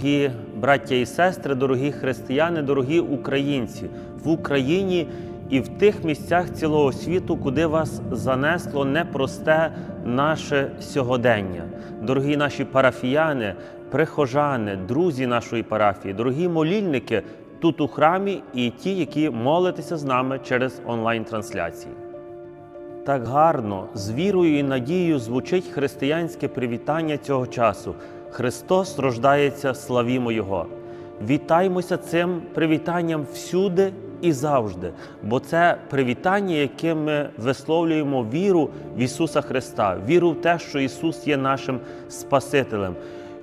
Дорогі браття і сестри, дорогі християни, дорогі українці в Україні і в тих місцях цілого світу, куди вас занесло непросте наше сьогодення. Дорогі наші парафіяни, прихожани, друзі нашої парафії, дорогі молільники тут у храмі і ті, які молитеся з нами через онлайн-трансляції. Так гарно, з вірою і надією звучить християнське привітання цього часу. Христос рождається, славімо Його. Вітаймося цим привітанням всюди і завжди, бо це привітання, яким ми висловлюємо віру в Ісуса Христа, віру в те, що Ісус є нашим Спасителем,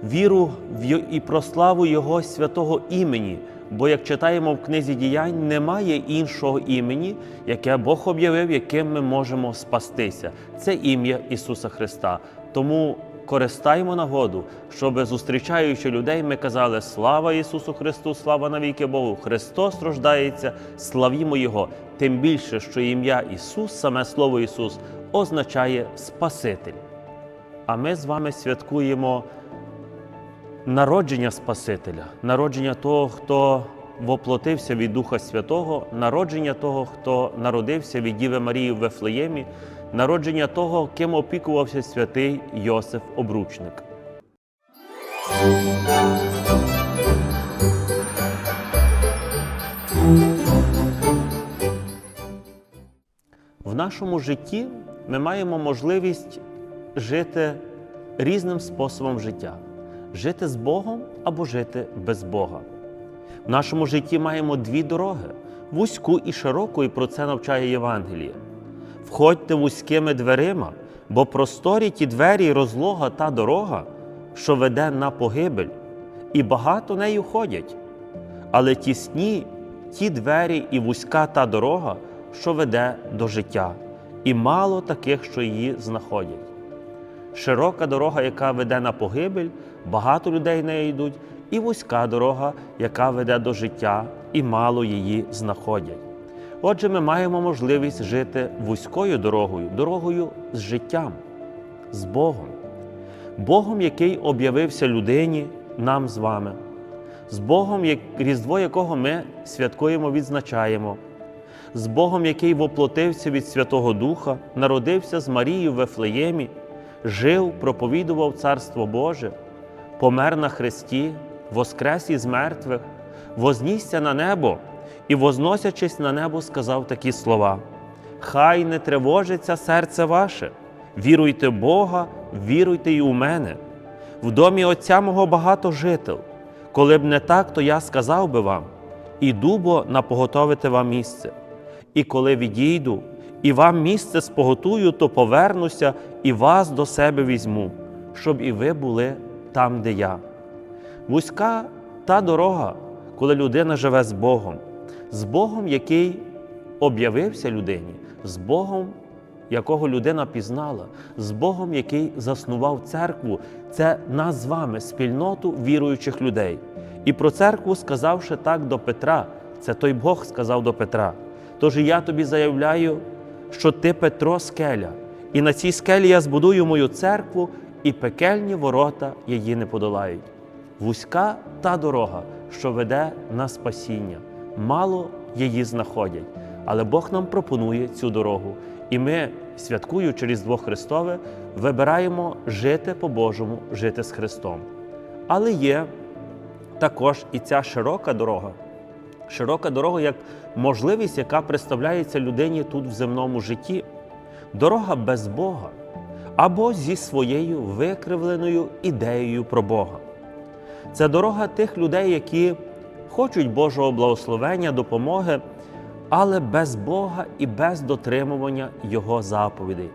віру в і прославу Його святого імені. Бо як читаємо в книзі діянь, немає іншого імені, яке Бог об'явив, яким ми можемо спастися. Це ім'я Ісуса Христа. Тому користаємо нагоду, щоб зустрічаючи людей, ми казали Слава Ісусу Христу, слава навіки Богу! Христос рождається, славімо Його. Тим більше, що ім'я Ісус, саме слово Ісус, означає Спаситель. А ми з вами святкуємо народження Спасителя, народження того, хто воплотився від Духа Святого, народження того, хто народився від Діви Марії в Вифлеємі, народження того, ким опікувався святий Йосиф Обручник. В нашому житті ми маємо можливість жити різним способом життя: жити з Богом або жити без Бога. В нашому житті маємо дві дороги вузьку і широку, і про це навчає Євангеліє. Входьте вузькими дверима, бо просторі ті двері розлога та дорога, що веде на погибель, і багато нею ходять. Але тісні ті двері і вузька та дорога, що веде до життя, і мало таких, що її знаходять. Широка дорога, яка веде на погибель, багато людей нею йдуть, і вузька дорога, яка веде до життя, і мало її знаходять. Отже, ми маємо можливість жити вузькою дорогою, дорогою з життям, з Богом, Богом, який об'явився людині, нам з вами, з Богом, Різдво якого ми святкуємо, відзначаємо, з Богом, який воплотився від Святого Духа, народився з Марією в Вифлеємі, жив, проповідував Царство Боже, помер на хресті, воскрес із мертвих, вознісся на небо і, возносячись на небо, сказав такі слова: Хай не тривожиться серце ваше, віруйте Бога, віруйте й у мене. В домі Отця мого багато жител. Коли б не так, то я сказав би вам: іду бо напоготовити вам місце. І коли відійду, і вам місце споготую, то повернуся і вас до себе візьму, щоб і ви були там, де я. Вузька та дорога, коли людина живе з Богом, з Богом, який об'явився людині, з Богом, якого людина пізнала, з Богом, який заснував церкву, це нас з вами, спільноту віруючих людей. І про церкву, сказавши так до Петра, це той Бог сказав до Петра. Тож я тобі заявляю, що ти Петро скеля, і на цій скелі я збудую мою церкву, і пекельні ворота її не подолають. Вузька та дорога, що веде на спасіння, мало її знаходять. Але Бог нам пропонує цю дорогу, і ми, святкуючи Різдво Христове, вибираємо жити по-божому, жити з Христом. Але є також і ця широка дорога, широка дорога як можливість, яка представляється людині тут в земному житті, дорога без Бога або зі своєю викривленою ідеєю про Бога. Це дорога тих людей, які хочуть Божого благословення, допомоги, але без Бога і без дотримування Його заповідей.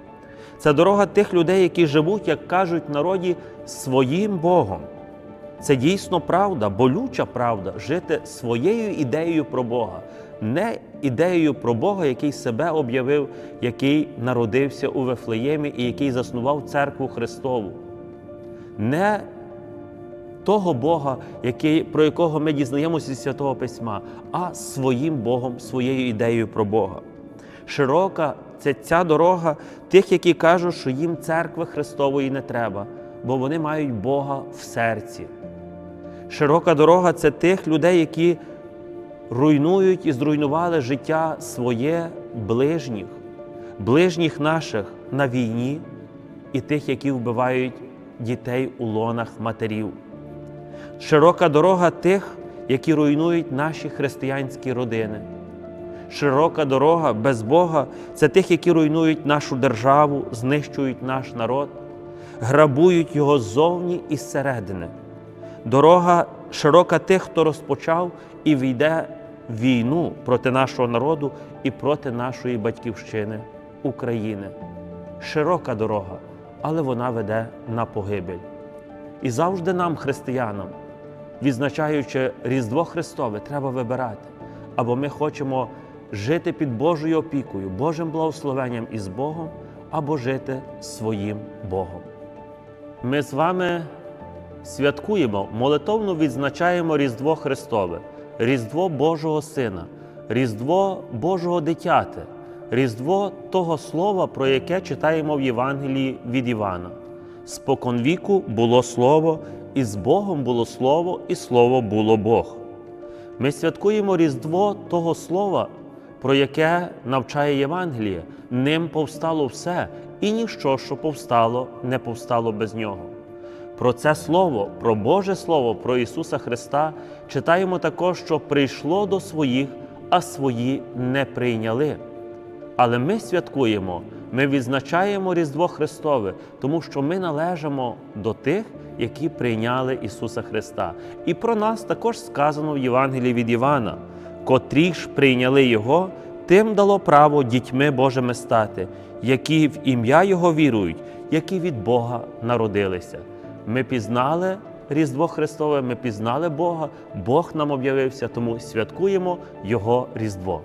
Це дорога тих людей, які живуть, як кажуть народі, своїм Богом. Це дійсно правда, болюча правда жити своєю ідеєю про Бога, не ідеєю про Бога, який себе об'явив, який народився у Вифлеємі і який заснував церкву Христову. Не того Бога, який, про якого ми дізнаємося зі Святого Письма, а своїм Богом, своєю ідеєю про Бога. Широка це ця дорога тих, які кажуть, що їм церкви Христової не треба, бо вони мають Бога в серці. Широка дорога це тих людей, які руйнують і зруйнували життя своє ближніх, ближніх наших на війні і тих, які вбивають дітей у лонах матерів. Широка дорога тих, які руйнують наші християнські родини. Широка дорога без Бога це тих, які руйнують нашу державу, знищують наш народ, грабують його ззовні і зсередини. Дорога широка тих, хто розпочав і війде війну проти нашого народу і проти нашої батьківщини, України. Широка дорога, але вона веде на погибель. І завжди нам, християнам, відзначаючи Різдво Христове, треба вибирати, або ми хочемо жити під Божою опікою, Божим благословенням із Богом, або жити своїм Богом. Ми з вами святкуємо, молитовно відзначаємо Різдво Христове, Різдво Божого Сина, Різдво Божого дитяти, Різдво того Слова, про яке читаємо в Євангелії від Івана. Споконвіку було Слово, і з Богом було Слово, і Слово було Бог. Ми святкуємо Різдво того Слова, про яке навчає Євангеліє. Ним повстало все, і ніщо, що повстало, не повстало без нього. Про це Слово, про Боже Слово, про Ісуса Христа читаємо також, що прийшло до своїх, а свої не прийняли. Але ми святкуємо, ми відзначаємо Різдво Христове, тому що ми належимо до тих, які прийняли Ісуса Христа. І про нас також сказано в Євангелії від Івана, котрі ж прийняли Його, тим дало право дітьми Божими стати, які в ім'я Його вірують, які від Бога народилися. Ми пізнали Різдво Христове, ми пізнали Бога, Бог нам об'явився, тому святкуємо Його Різдво.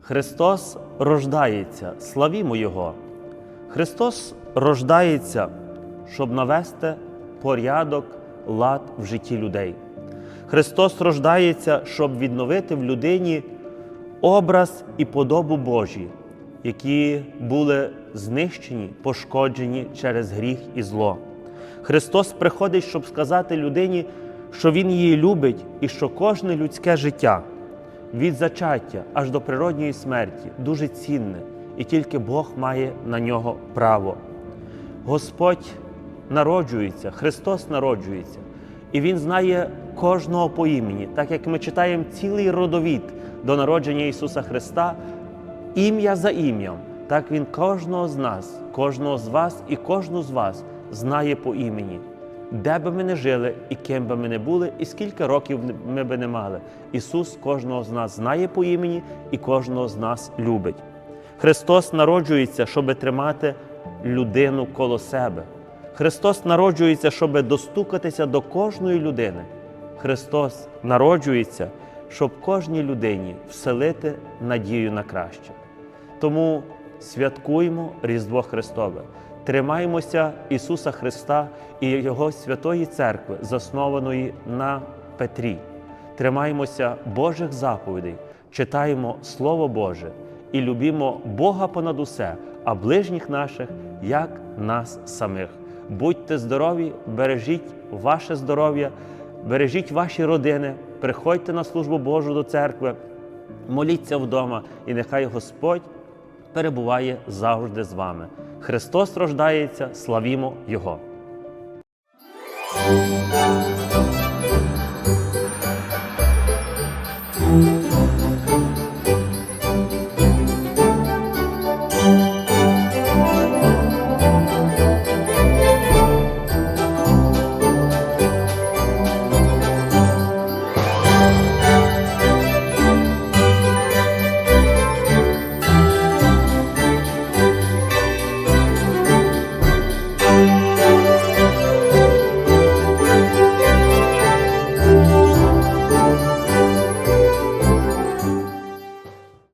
Христос рождається, славімо Його. Христос рождається, щоб навести порядок, лад в житті людей. Христос рождається, щоб відновити в людині образ і подобу Божі, які були знищені, пошкоджені через гріх і зло. Христос приходить, щоб сказати людині, що Він її любить і що кожне людське життя від зачаття аж до природньої смерті дуже цінне, і тільки Бог має на нього право. Господь народжується, Христос народжується, і Він знає кожного по імені, так як ми читаємо цілий родовід до народження Ісуса Христа, ім'я за ім'ям, так Він кожного з нас, кожного з вас і кожну з вас знає по імені. Де би ми не жили, і ким би ми не були, і скільки років ми би не мали. Ісус кожного з нас знає по імені і кожного з нас любить. Христос народжується, щоб тримати людину коло себе. Христос народжується, щоб достукатися до кожної людини. Христос народжується, щоб кожній людині вселити надію на краще. Тому святкуємо Різдво Христове, тримаємося Ісуса Христа і Його святої церкви, заснованої на Петрі. Тримаємося Божих заповідей, читаємо Слово Боже і любімо Бога понад усе, а ближніх наших як нас самих. Будьте здорові, бережіть ваше здоров'я, бережіть ваші родини, приходьте на службу Божу до церкви, моліться вдома, і нехай Господь перебуває завжди з вами. Христос рождається, славімо Його!